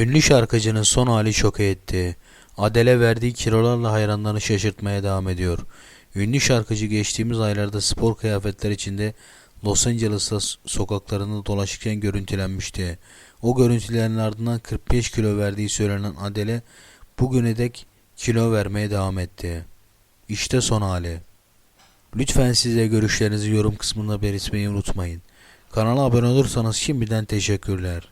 Ünlü şarkıcının son hali şok etti. Adele verdiği kilolarla hayranlarını şaşırtmaya devam ediyor. Ünlü şarkıcı geçtiğimiz aylarda spor kıyafetler içinde Los Angeles'ta sokaklarında dolaşırken görüntülenmişti. O görüntülerin ardından 45 kilo verdiği söylenen Adele bugüne dek kilo vermeye devam etti. İşte son hali. Lütfen siz de görüşlerinizi yorum kısmında belirtmeyi unutmayın. Kanala abone olursanız şimdiden teşekkürler.